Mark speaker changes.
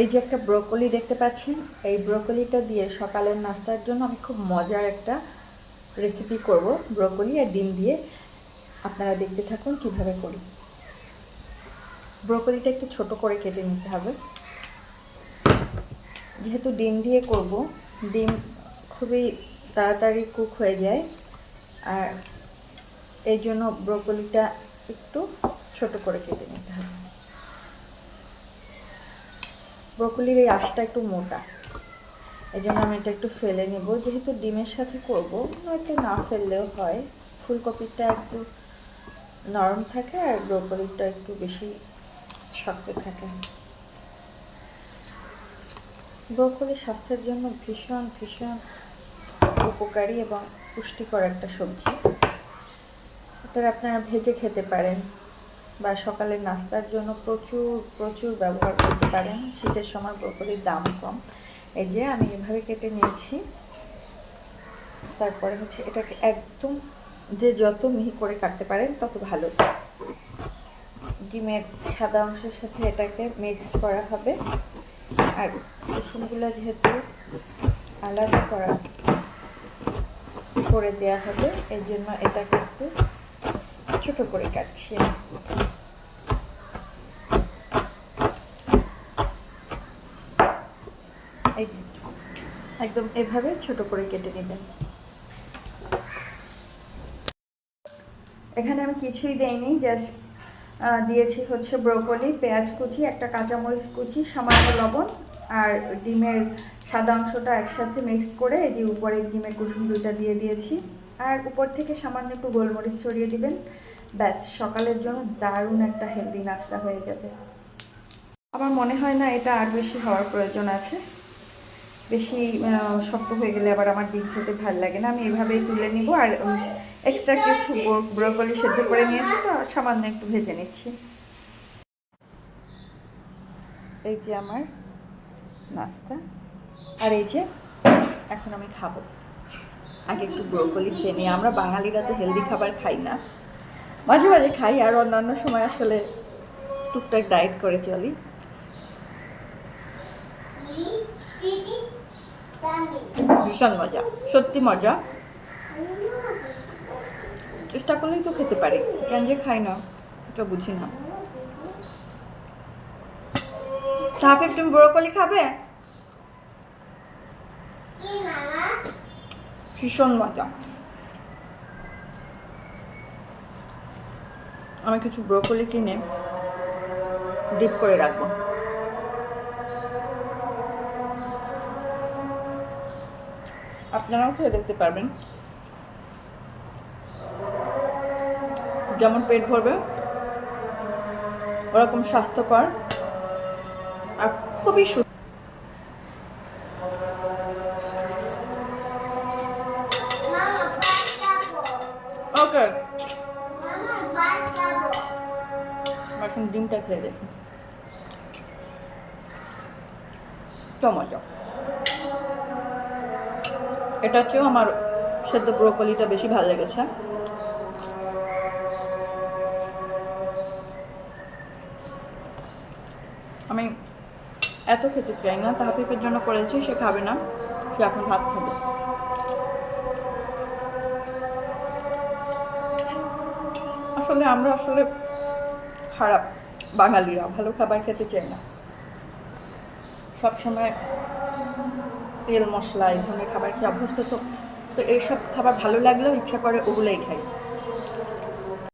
Speaker 1: এই যে একটা ব্রোকলি দেখতে পাচ্ছেন এই ব্রোকলিটা দিয়ে সকালের নাস্তার জন্য আমি খুব মজার একটা রেসিপি করব ব্রোকলি আর ডিম দিয়ে। আপনারা দেখতে থাকুন কীভাবে করি। ব্রোকলিটা একটু ছোট করে কেটে নিতে হবে। যেহেতু ডিম দিয়ে করব, ডিম খুবই তাড়াতাড়ি কুক হয়ে যায়। আর এই জন্য ব্রোকলিটা একটু ছোট করে কেটে নিতে হবে। ব্রোকলির এই আঁশটা একটু মোটা। এই জন্য আমি এটা একটু ফেলে নেব। যেহেতু ডিমের সাথে করব, হয়তো না ফেললেও হয়। ফুলকপিটা একটু নরম থাকে আর ব্রোকলিটা একটু বেশি শক্ত থাকে। ব্রোকলি স্বাস্থ্যের জন্য ভীষণ ভীষণ উপকারী এবং পুষ্টিকর একটা সবজি। এটা আপনারা ভেজে খেতে পারেন। বা সকালের নাস্তার জন্য প্রচুর প্রচুর ব্যবহার করতে পারেন। শীতের সময় ব্রোকলির দাম কম। এই যে আমি এভাবে কেটে নিয়েছি। তারপরে হচ্ছে এটাকে একদম যে যত মিহি করে কাটতে পারেন, তত ভালো। ডিমের সাদা অংশের সাথে এটাকে মিক্সড করা হবে। আর কুসুমগুলো যেহেতু আলাদা করা করে দেওয়া হবে এই জন্য এটাকে একটু ছোট করে কাটছি। এই যে, একদম এভাবে ছোট করে কেটে নেবেন। এখানে আমি কিছুই দেইনি, জাস্ট দিয়েছি হচ্ছে ব্রোকলি, পেঁয়াজ কুচি, একটা কাঁচামরিচ কুচি, সামান্য লবণ আর ডিমের সাদা অংশটা একসাথে মিক্সড করে এই যে উপরে ডিমের কুসুম দুইটা দিয়ে দিয়েছি। আর উপর থেকে সামান্য একটু গোলমরিচ ছড়িয়ে দিবেন। ব্যাস, সকালের জন্য দারুণ একটা হেলদি নাস্তা হয়ে যাবে। আমার মনে হয় না এটা আর বেশি হওয়ার প্রয়োজন আছে। বেশি শক্ত হয়ে গেলে আবার আমার ডিম খেতে ভালো লাগে না। আমি এভাবেই তুলে নিব আর এক্সট্রা কিছু ব্রোকলি সেদ্ধ করে নিয়েছি তো সামান্য একটু ভেজে নিচ্ছি। এই যে আমার নাস্তা। আর এই যে, এখন আমি খাব। আগে একটু ব্রোকলি খেয়ে নিই। আমরা বাঙালিরা তো হেলদি খাবার খাই না। মাঝে মাঝে খাই আর অন্যান্য সময় আসলে টুকটাক ডায়েট করে চলি। ভীষণ মজা সত্যি মজা। চেষ্টা করলেই তো খেতে পারি কেন যে খাই না এটা বুঝি না। তাহলে তুমি ব্রোকলি খাবে? ভীষণ মজা। আমি কিছু ব্রোকলি কিনে ডিপ করে রাখব। আপনারাও খেয়ে দেখতে পারবেন। যেমন পেট ভরবে ওরকম স্বাস্থ্যকর আর খুবই সুস্থ এখন ডিমটা খেয়ে দেখুন টমেটো এটা চেয়েও আমার সেদ্ধ ব্রোকলিটা বেশি ভালো লেগেছে আমি এত খেতে চাই না তাহাপিপের জন্য করেছি সে খাবে না সে এখন ভাত খাবে আসলে আমরা আসলে খারাপ, বাঙালিরা, ভালো খাবার খেতে চায় না। সবসময় তেল মশলা, এই ধরনের খাবার খেয়ে অভ্যস্ত তো তো এইসব খাবার ভালো লাগলেও ইচ্ছা করে ওগুলোই খাই।